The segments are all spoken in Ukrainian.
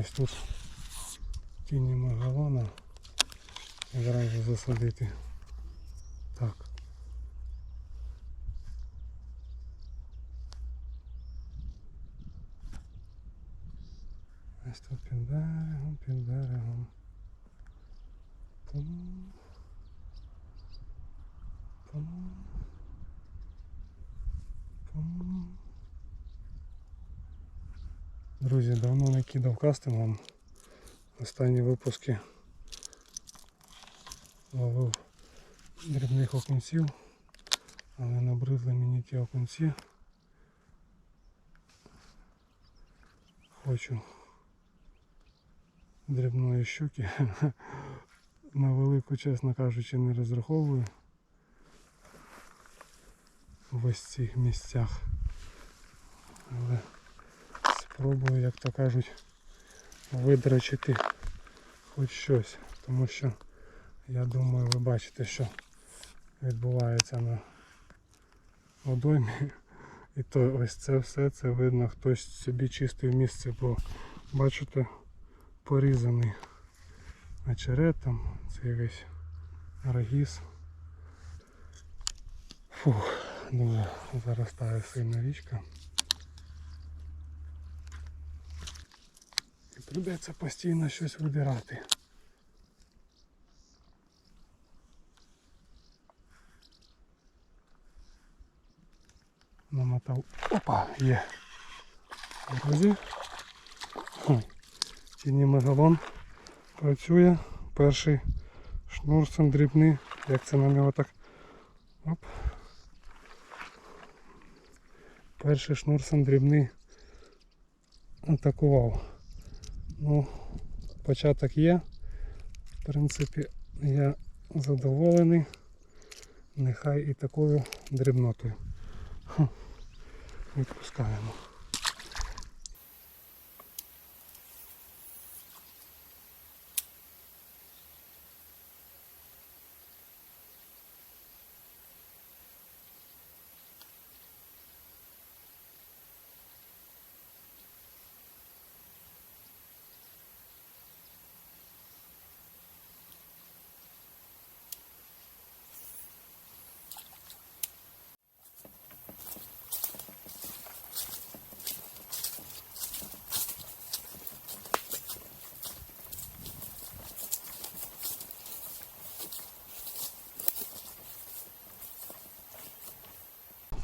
ось тут тіні магалона і зразу засадити. Так. Ось тут під берегом, під берегом. Пум. Пум. Пум. Друзі, давно не кидав кастингом. Останні випуски ловив дрібних окунців, але набридли мені ті окунці. Хочу дрібної щуки. На велику, чесно кажучи, не розраховую в ось цих місцях. Але спробую, як то кажуть, видрачити хоч щось. Тому що я думаю, ви бачите, що відбувається на водоймі. І то ось це все, це видно, хтось собі чистив місце, бо бачите, порізаний очерет там, цей весь арагіс. Фух, дуже заростає сильна річка. Придеться постійно щось видирати. Намотав. Опа, є. Друзі. Тіні мегалон працює. Перший шнурсом дрібний. Як це на нього так. Оп. Перший шнурсом дрібний атакував. Ну, початок є. В принципі, я задоволений. Нехай і такою дрібнотою. Відпускаємо.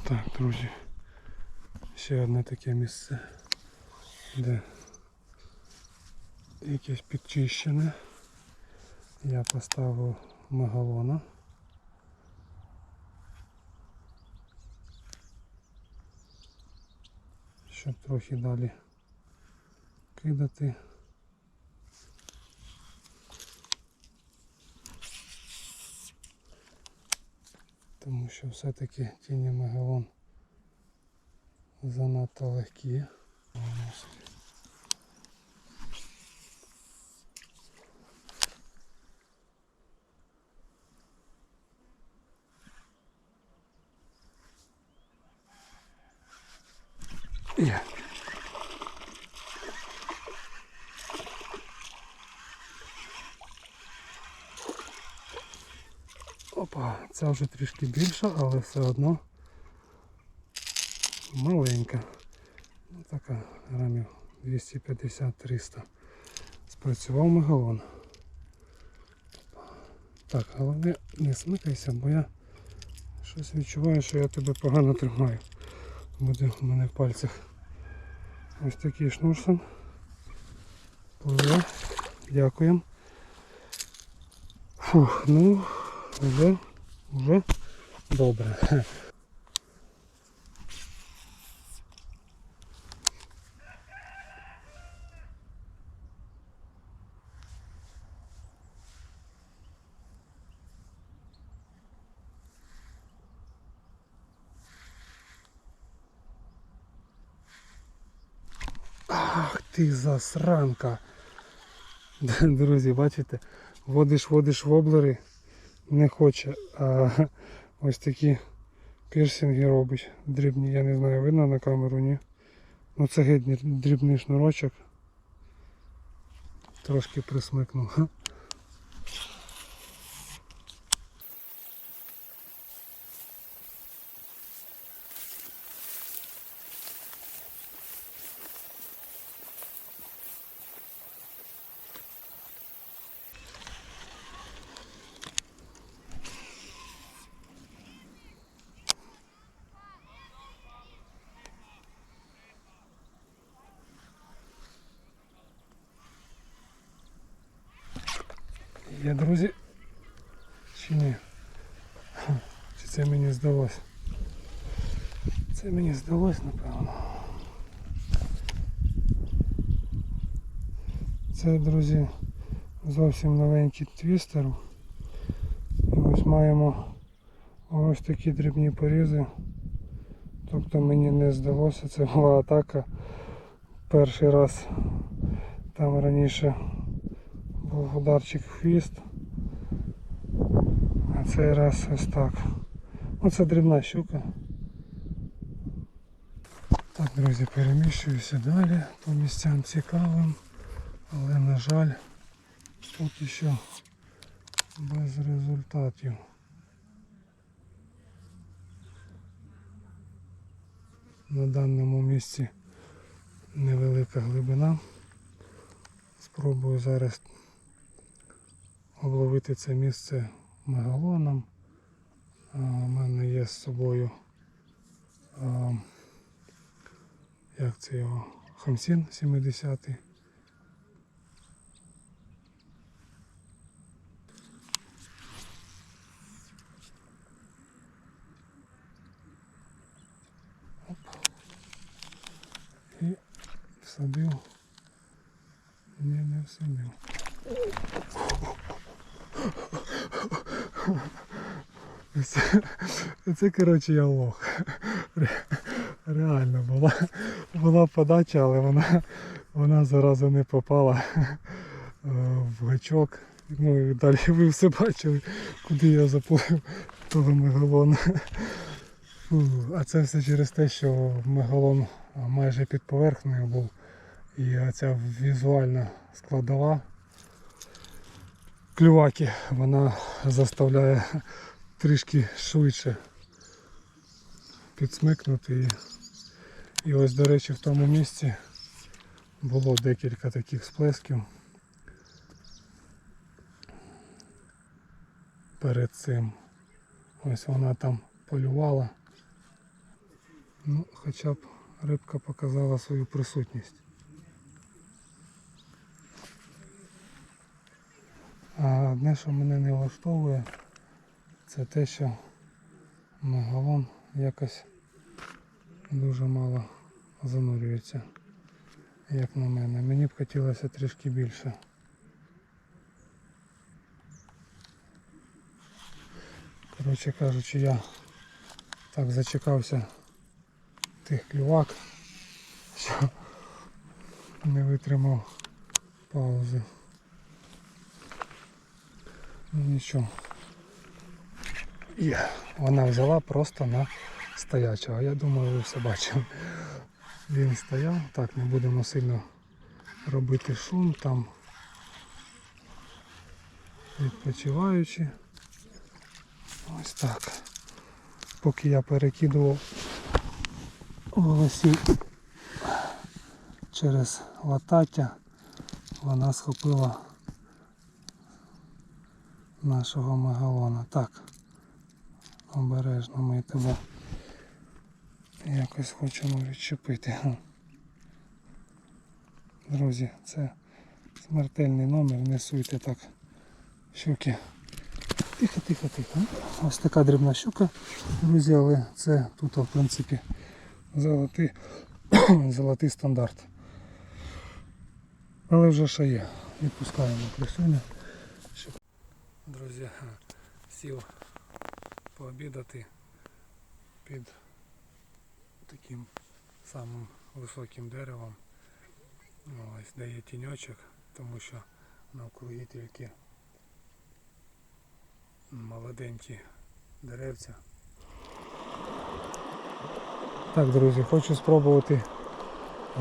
Так, друзі. Ще одне таке місце, де якесь підчищене. Я поставив мегалона. Щоб трохи далі кидати. Тому що все-таки тіні мегалон занадто легкі. Є. Опа, ця вже трішки більша, але все одно маленька. Ну, така грамів 250-300. Спрацював мегалон. Так, головне не смикайся, бо я щось відчуваю, що я тебе погано тримаю. Буде у мене в пальцях. Ось такий шнурсон. Пливе. Дякуємо. Фух, ну вже, вже добре. Ах ти засранка. Друзі, бачите, водиш, водиш воблери, не хоче, а ось такі пірсинги робить дрібні. Я не знаю, видно на камеру, ні. Ну це геть дрібний шнурочок. трошки присмикнув. Є друзі. Чи ні? Чи це мені здалось? Це мені здалось, напевно. Це, друзі, зовсім новенький твістер. І ось маємо ось такі дрібні порізи. Тобто мені не здалося, це була атака. Перший раз там раніше був хвіст. А цей раз ось так. Ну це дрібна щука. Так, друзі, переміщуюся далі по місцям цікавим, але на жаль поки що без результатів. На даному місці невелика глибина. Спробую зараз обловити це місце мегалоном. У мене є з собою як це його Хамсін 70 Оп. І всадив. Ні, не всадив. Це, це коротше я лох. Реально була, була подача, але вона, вона зараза не попала е, в гачок. Ну і далі ви все бачили, куди я заплив того мегалона. А це все через те, що мегалон майже під поверхнею був. І ця візуальна складова клюваки, вона заставляє трішки швидше підсмикнути. І, і ось, до речі, в тому місці було декілька таких сплесків. Перед цим. Ось вона там полювала. Ну, хоча б рибка показала свою присутність. Одне, що мене не влаштовує, це те, що мегалон якось дуже мало занурюється, як на мене. Мені б хотілося трішки більше. Коротше кажучи, я так зачекався тих клювак, що не витримав паузи. Нічого. І вона взяла просто на стоячого. Я думаю, ви все бачили. Він стояв, так, не будемо сильно робити шум там. Відпочиваючи. Ось так. Поки я перекидував волосі через латаття, вона схопила нашого мегалона. Так, обережно ми тебе якось хочемо відчепити. Друзі, це смертельний номер, не суйте так щуки. Тихо, тихо, тихо. Ось така дрібна щука, друзі, але це тут в принципі золотий, золотий стандарт. Але вже ще є. Відпускаємо красуня. Друзі, сів пообідати під таким самим високим деревом. Ось де є тіньочок, тому що навкруги тільки молоденькі деревця. Так, друзі, хочу спробувати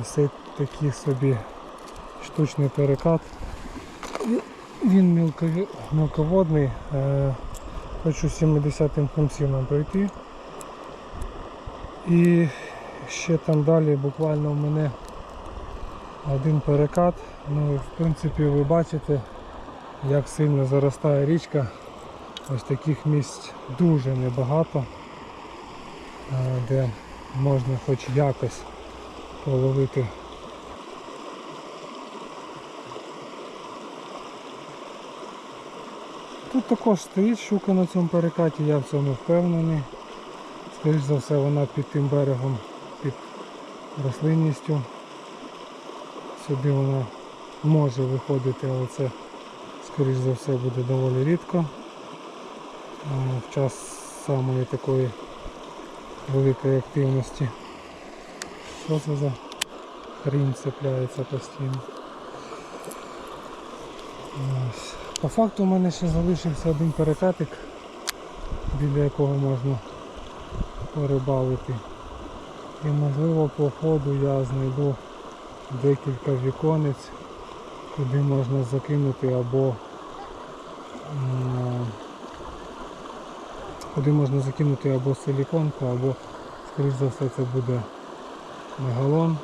ось цей такий собі штучний перекат Він мілководний. Е, хочу 70-м кінцівом пройти. І ще там далі буквально в мене один перекат. Ну і в принципі ви бачите, як сильно заростає річка. Ось таких місць дуже небагато, е, де можна хоч якось половити. Тут також стоїть щука на цьому перекаті, я в цьому впевнений. Скоріш за все вона під тим берегом, під рослинністю. Сюди вона може виходити, але це скоріш за все буде доволі рідко. В час самої такої великої активності. Що це за хрінь цепляється постійно? Ось. По факту у мене ще залишився один перекатик, біля якого можна порибалити. І можливо по ходу я знайду декілька віконець, куди можна закинути або куди можна закинути або силіконку, або скоріш за все це буде мегалон.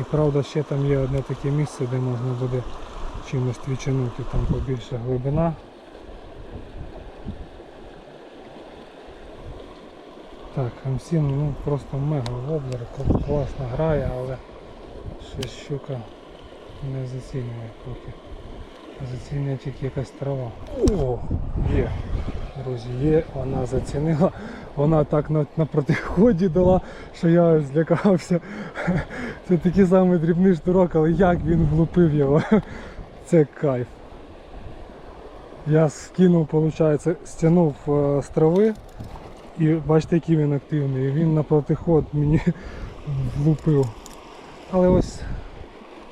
І правда ще там є одне таке місце, де можна буде чимось твічанути, там побільше глибина. Так, М7 ну просто мега воблер, кл- класно грає, але щось щука не зацінює поки. Зацінює тільки якась трава. О, є. Друзі, є, вона зацінила. Вона так на, на протиході дала, що я злякався. Це такий самий дрібний шнурок, але як він влупив його. Це кайф. Я скинув, виходить, стягнув е, з трави і бачите, який він активний. Він на протиход мені влупив. Але ось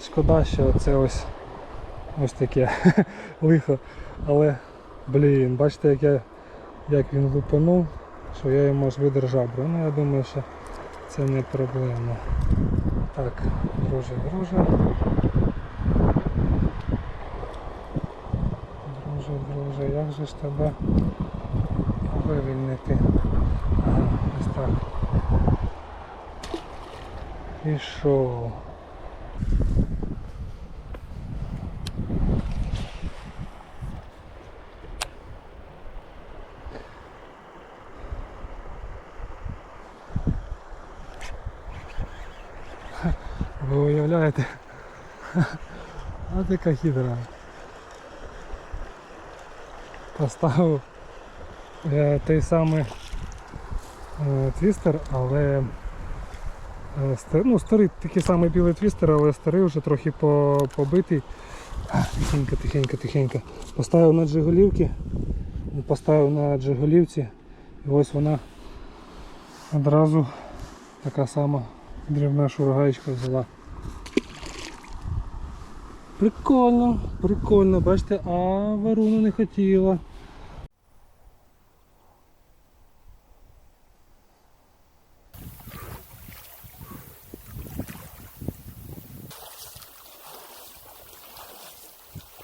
шкода, що це ось ось таке лихо. Але блін, бачите, як, я, як він лупанув, що я йому аж видержав. Ну я думаю, що це не проблема. Так, друже, друже. Друже, друже, як же ж тебе вивільнити? Ага, ось так. Пішов. Ви уявляєте? А така хитра. Поставив е, той самий е, твістер, але е, ну, старий такий самий білий твістер, але старий вже трохи по, побитий. Тихенько, тихенько, тихенько. Поставив на джиголівки, поставив на джиголівці і ось вона одразу така сама дрібна шуругаєчка взяла. Прикольно, прикольно, бачите, а варуна не хотіла.